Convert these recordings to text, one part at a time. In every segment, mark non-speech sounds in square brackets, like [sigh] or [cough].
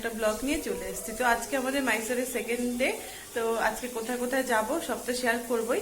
একটা ব্লগ নিয়ে চলে এসেছি। তো আজকে আমাদের মাইসোরের সেকেন্ড ডে তো আজকে কোথায় কোথায় যাব সবটা শেয়ার করবোই।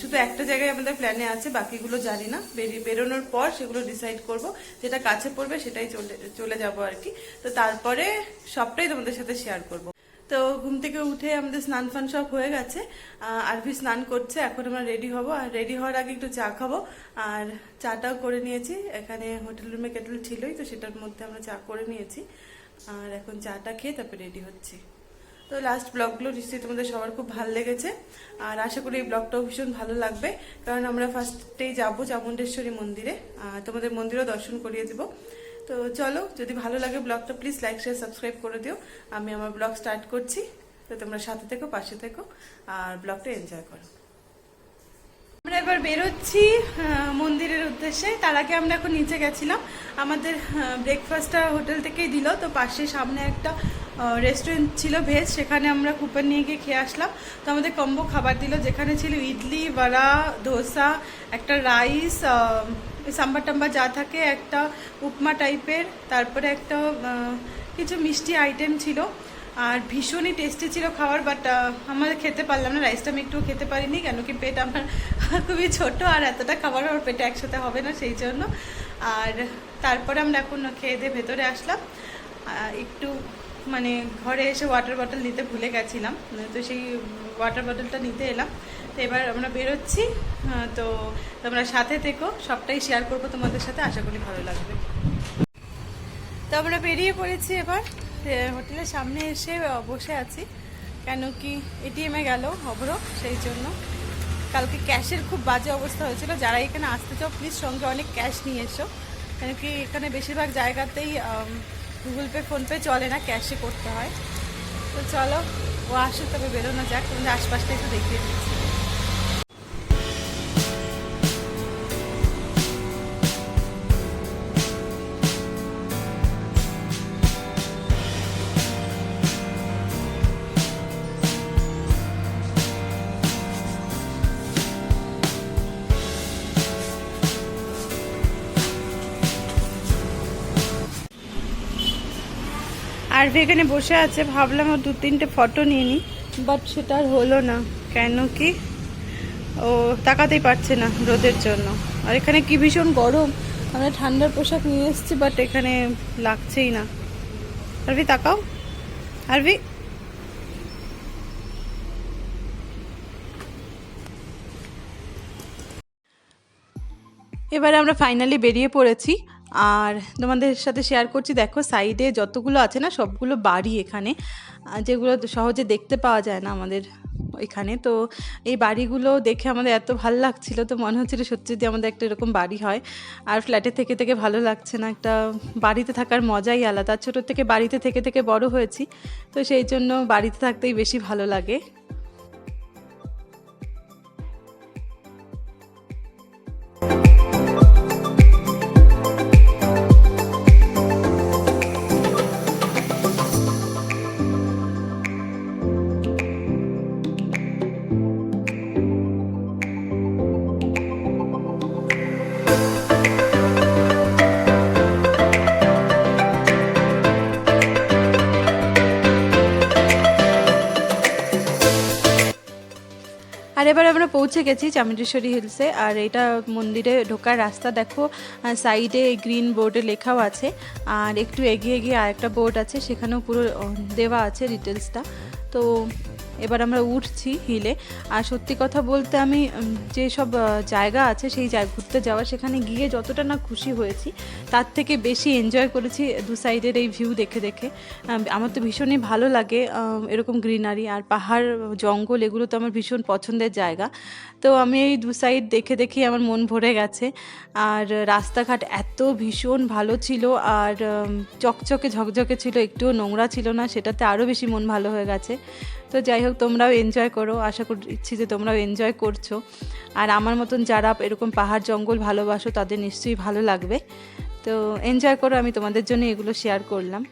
শুধু একটা জায়গায় আমাদের প্ল্যানে আছে, বাকিগুলো জানি না। বেরোনোর পর সেগুলো ডিসাইড করব। যেটা কাছে পড়বে সেটাই চলে চলে যাব আর কি। তো তারপরে সবটাই তোমাদের সাথে শেয়ার করব। তো ঘুম থেকে উঠে আমাদের স্নান ফান সব হয়ে গেছে। আরভি স্নান করছে, এখন আমরা রেডি হব। আর রেডি হওয়ার আগে একটু চা খাব। আর চাটাও করে নিয়েছি। এখানে হোটেল রুমে কেটল ছিলই, তো সেটার মধ্যে আমরা চা করে নিয়েছি। আর এখন চাটা খেয়ে তারপর রেডি হচ্ছি। তো লাস্ট ব্লগগুলো নিশ্চয়ই তোমাদের সবার খুব ভালো লেগেছে। আর আশা করি এই ব্লগটাও ভীষণ ভালো লাগবে। কারণ আমরা ফার্স্টেই যাব চামুণ্ডেশ্বরী মন্দিরে। তোমাদের মন্দিরও দর্শন করিয়ে দিব। তো চলো, যদি ভালো লাগে ব্লগটা প্লিজ লাইক শেয়ার সাবস্ক্রাইব করে দিও। আমি আমার ব্লগ স্টার্ট করছি। তো তোমরা সাথে থেকো, পাশে থেকো। আর ব্লগটা এনজয় করো। এবার বেরোচ্ছি মন্দিরের উদ্দেশ্যে। তার আগে আমরা এখন নিচে গেছিলাম। আমাদের ব্রেকফাস্টটা হোটেল থেকেই দিল। তো পাশে সামনে একটা রেস্টুরেন্ট ছিল ভেজ। সেখানে আমরা কুপন নিয়ে গিয়ে খেয়ে আসলাম। তো আমাদের কম্বো খাবার দিল, যেখানে ছিল ইডলি, বড়া, ধোসা, একটা রাইস সাম্বার টাম্বার যা থাকে, একটা উপমা টাইপের তারপরে একটা কিছু মিষ্টি আইটেম ছিল। আর ভীষণই টেস্টি ছিল খাবার বাট আমাদের খেতে পারলাম না রাইসটা আমি একটু খেতে পারিনি, কেন কি পেট আমার [laughs] খুবই ছোট আর এতটা খাবার আমার পেটে একসাথে হবে না সেই জন্য। আর তারপরে আমরা এখন খেয়ে দিয়ে ভেতরে আসলাম। একটু মানে ঘরে এসে ওয়াটার বটল নিতে ভুলে গেছিলাম, তো সেই ওয়াটার বটলটা নিতে এলাম। তো এবার আমরা বেরোচ্ছি তো তোমরা সাথে থেকো, সবটাই শেয়ার করব তোমাদের সাথে, আশা করি ভালো লাগবে। তো আমরা বেরিয়ে পড়েছি এবার। হোটেলের সামনে এসে বসে আছি। কেন কি এটিএমে গেল অভ্র সেই জন্য। কালকে ক্যাশের খুব বাজে অবস্থা হয়েছিল। যারা এখানে আসতে চাও প্লিজ সঙ্গে অনেক ক্যাশ নিয়ে এসো। কেন কি এখানে বেশিরভাগ জায়গাতেই গুগল পে ফোনপে চলে না ক্যাশে করতে হয়। তো চলো, ও আসুক, তবে বেরোনো যাক। তোমাদের আশপাশটা একটু দেখিয়ে দিচ্ছি। আর এখানে বসে আছে, ভাবলাম ও দু তিনটে ফটো নিয়ে নিই বাট সেটা আর হলো না। কেন কি? ও তাকাতেই পারছে না রোদের জন্য। আর এখানে কি ভীষণ গরম, আমরা ঠান্ডার পোশাক নিয়ে এসেছি বাট এখানে লাগছেই না। আরবি তাকাও। আরবি এবারে আমরা ফাইনালি বেরিয়ে পড়েছি। আর তোমাদের সাথে শেয়ার করছি, দেখো সাইডে যতগুলো আছে না, সবগুলো বাড়ি এখানে যেগুলো সহজে দেখতে পাওয়া যায় না আমাদের এখানে। তো এই বাড়িগুলো দেখে আমাদের এত ভালো লাগছিল, তো মনে হচ্ছিল সত্যি যদি আমাদের একটা এরকম বাড়ি হয়। আর ফ্ল্যাটে থেকে থেকে ভালো লাগছে না, একটা বাড়িতে থাকার মজাই আলাদা। ছোটোর থেকে বাড়িতে থেকে থেকে বড় হয়েছি, তো সেই জন্য বাড়িতে থাকতেই বেশি ভালো লাগে। আর এবার আমরা পৌঁছে গেছি চামুণ্ডেশ্বরী হিলসে। আর এটা মন্দিরে ঢোকার রাস্তা, দেখো সাইডে গ্রিন বোর্ডে লেখাও আছে। আর একটু এগিয়ে গিয়ে আরেকটা বোর্ড আছে, সেখানেও পুরো দেওয়া আছে ডিটেলসটা তো এবার আমরা উঠছি হিলে। আর সত্যি কথা বলতে আমি যে সব জায়গা আছে সেই জায়গা ঘুরতে যাওয়া সেখানে গিয়ে যতটা না খুশি হয়েছি, তার থেকে বেশি এনজয় করেছি দু সাইডের এই ভিউ দেখে দেখে। আমার তো ভীষণই ভালো লাগে এরকম গ্রিনারি আর পাহাড়, জঙ্গল, এগুলো তো আমার ভীষণ পছন্দের জায়গা। তো আমি এই দু সাইড দেখে দেখেই আমার মন ভরে গেছে। আর রাস্তাঘাট এত ভীষণ ভালো ছিল, আর চকচকে ঝকঝকে ছিল, একটুও নোংরা ছিল না, সেটাতে আরও বেশি মন ভালো হয়ে গেছে। তো যাই হোক, তোমরাও এনজয় করো। আশা করছি যে তোমরাও এনজয় করছ। আর আমার মতন যারা এরকম পাহাড়, জঙ্গল ভালোবাসো, তাদের নিশ্চয়ই ভালো লাগবে। তো এনজয় করো, আমি তোমাদের জন্য এগুলো শেয়ার করলাম।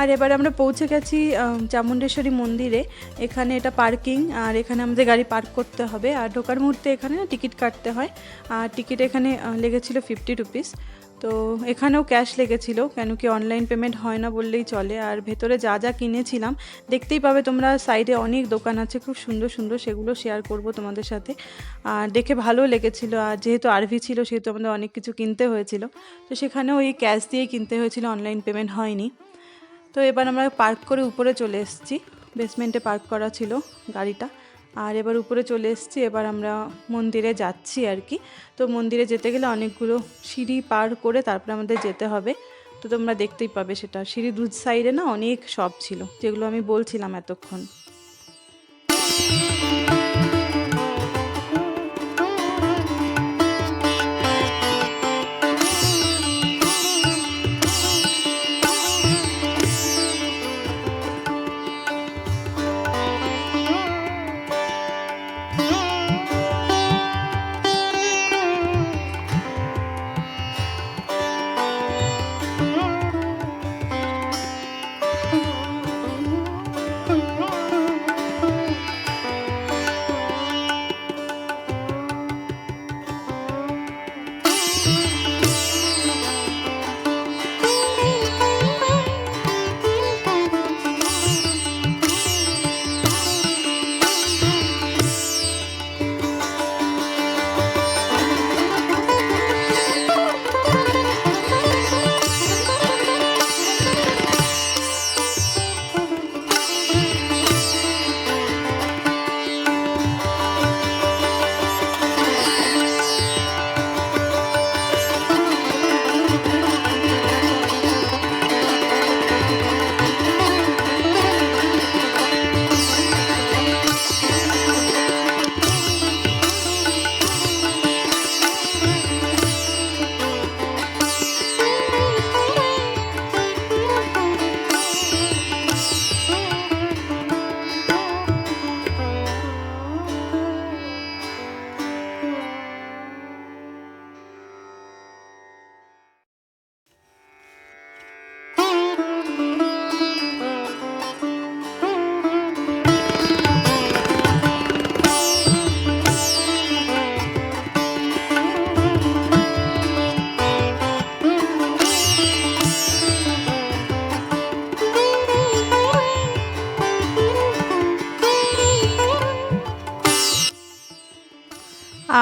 আর এবার আমরা পৌঁছে গেছি চামুণ্ডেশ্বরী মন্দিরে। এখানে এটা পার্কিং, আর এখানে আমাদের গাড়ি পার্ক করতে হবে। আর ঢোকার মুহূর্তে এখানে টিকিট কাটতে হয়। আর টিকিট এখানে লেগেছিল ফিফটি রুপিস তো এখানেও ক্যাশ লেগেছিল, কেন কি অনলাইন পেমেন্ট হয় না বললেই চলে। আর ভেতরে যা যা কিনেছিলাম, দেখতেই পাবে তোমরা সাইডে অনেক দোকান আছে, খুব সুন্দর সুন্দর, সেগুলো শেয়ার করব তোমাদের সাথে। আর দেখে ভালো লেগেছিল, আর যেহেতু আরভি ছিল, সেহেতু আমাদের অনেক কিছু কিনতে হয়েছিল। তো সেখানেও এই ক্যাশ দিয়েই কিনতে হয়েছিল অনলাইন পেমেন্ট হয়নি। তো এবার আমরা পার্ক করে উপরে চলে এসেছি। বেসমেন্টে পার্ক করা ছিল গাড়িটা। আর এবার উপরে চলে এসেছি, এবার আমরা মন্দিরে যাচ্ছি আর কি। তো মন্দিরে যেতে গেলে অনেকগুলো সিঁড়ি পার করে তারপরে আমাদের যেতে হবে। তো তোমরা দেখতেই পাবে সেটা। সিঁড়ি দুধ সাইডে না অনেক সব ছিল, যেগুলো আমি বলছিলাম এতক্ষণ।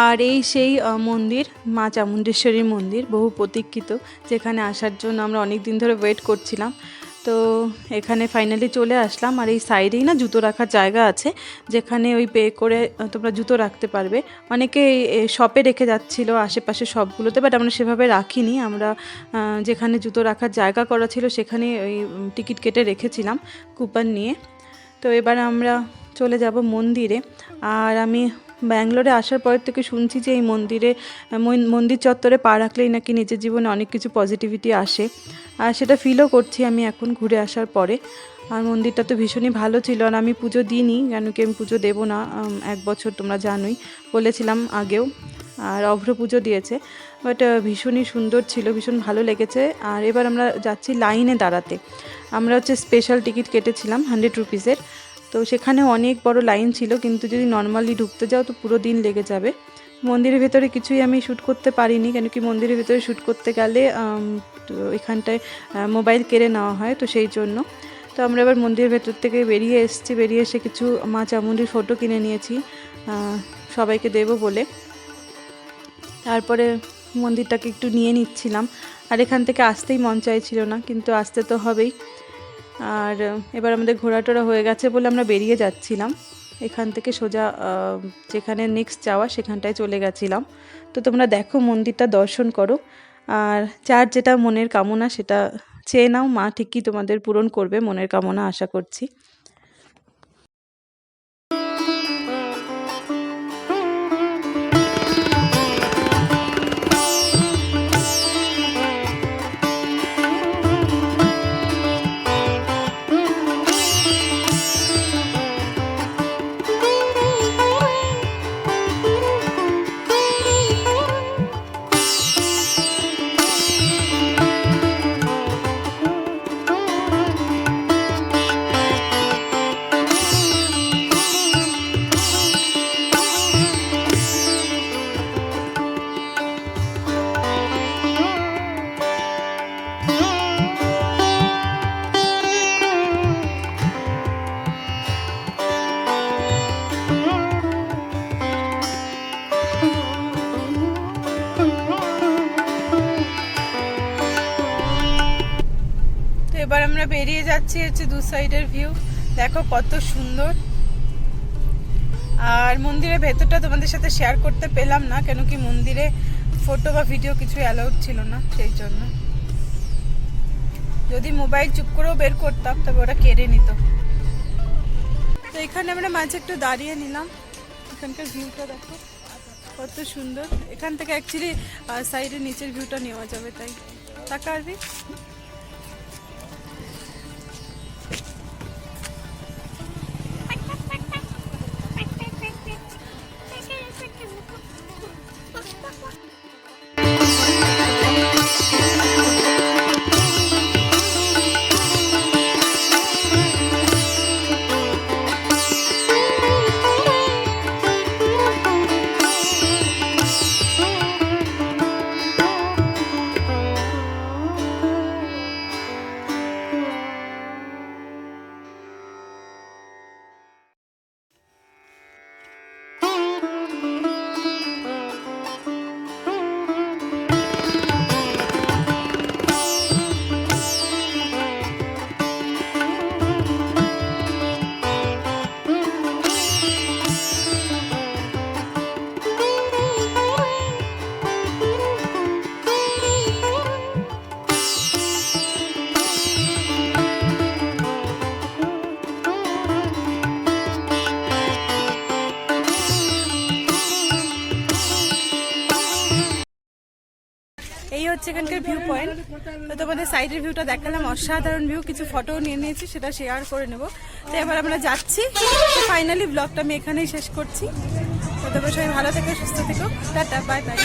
আর এই সেই মন্দির, মা চামুণ্ডেশ্বরীর মন্দির, বহু প্রতীক্ষিত, যেখানে আসার জন্য আমরা অনেক দিন ধরে ওয়েট করছিলাম। তো এখানে ফাইনালি চলে আসলাম, আর এই সাইডেই না জুতো রাখার জায়গা আছে, যেখানে ওই পে করে তোমরা জুতো রাখতে পারবে। অনেকে শপে রেখে যাচ্ছিল আশেপাশে সবগুলোতে বাট আমরা সেভাবে রাখিনি। আমরা যেখানে জুতো রাখার জায়গা করা ছিল, সেখানে ওই টিকিট কেটে রেখেছিলাম কুপন নিয়ে। তো এবার আমরা চলে যাব মন্দিরে, আর আমি ব্যাঙ্গালোরে আসার পর থেকে শুনছি যে এই মন্দিরে মন্দির চত্বরে পা রাখলেই নাকি নিজের জীবনে অনেক কিছু পজিটিভিটি আসে। আর সেটা ফিলও করছি আমি এখন ঘুরে আসার পরে। আর মন্দিরটা তো ভীষণই ভালো ছিল আর আমি পুজো দিইনি, কেন কি আমি পুজো দেবো না এক বছর তোমরা জানোই, বলেছিলাম আগেও। আর অভ্র পুজো দিয়েছে বাট ভীষণই সুন্দর ছিল, ভীষণ ভালো লেগেছে। আর এবার আমরা যাচ্ছি লাইনে দাঁড়াতে। আমরা হচ্ছে স্পেশাল টিকিট কেটেছিলাম হান্ড্রেড রুপিসের তো সেখানে অনেক বড় লাইন ছিল, কিন্তু যদি নর্মালি ঢুকতে যাও তো পুরো দিন লেগে যাবে। মন্দিরের ভেতরে কিছুই আমি শ্যুট করতে পারিনি, কেন কি মন্দিরের ভেতরে শ্যুট করতে গেলে এখানটায় মোবাইল কেড়ে নেওয়া হয়, তো সেই জন্য। তো আমরা এবার মন্দিরের ভেতর থেকে বেরিয়ে এসেছি, বেরিয়ে এসে কিছু মা চামুন্ডির ফটো কিনে নিয়েছি সবাইকে দেবো বলে। তারপরে মন্দিরটাকে একটু নিয়ে নিচ্ছিলাম, আর এখান থেকে আসতেই মন চাইছিল না, কিন্তু আসতে তো হবেই। আর এবার আমাদের ঘোরাটোরা হয়ে গেছে বলে আমরা বেরিয়ে যাচ্ছিলাম। এখান থেকে সোজা যেখানে নেক্সট যাওয়া সেখানটায় চলে গেছিলাম। তো তোমরা দেখো মন্দিরটা, দর্শন করো। আর চার যেটা মনের কামনা সেটা চেয়ে নাও, মা ঠিকই তোমাদের পূরণ করবে মনের কামনা, আশা করছি। আমরা বেরিয়ে যাচ্ছি হচ্ছে দু সাইডের ভিউ দেখো কত সুন্দর। আর মন্দিরের ভেতরটা তোমাদের সাথে শেয়ার করতে পেলাম না, কেন কি মন্দিরে ফটো বা ভিডিও কিছু অ্যালাউড ছিল না, সেই জন্য। যদি মোবাইল চুপ করেও বের করতাম, তবে ওরা কেড়ে নিত। তো এখানে আমরা মাঝে একটু দাঁড়িয়ে নিলাম। এখানকার ভিউটা দেখো, কত সুন্দর। এখান থেকে অ্যাকচুয়ালি সাইডের নিচের ভিউটা নেওয়া যাবে, তাই। টাকা হচ্ছে এখানকার ভিউ পয়েন্ট তো তোমাদের সাইডের ভিউটা দেখালাম, অসাধারণ ভিউ কিছু ফটো নিয়ে নিয়েছি, সেটা শেয়ার করে নেব। তো এবার আমরা যাচ্ছি। তো ফাইনালি ব্লগটা আমি এখানেই শেষ করছি। তো তোমরা সবাই ভালো থেকো, সুস্থ থেকো। Tata bye bye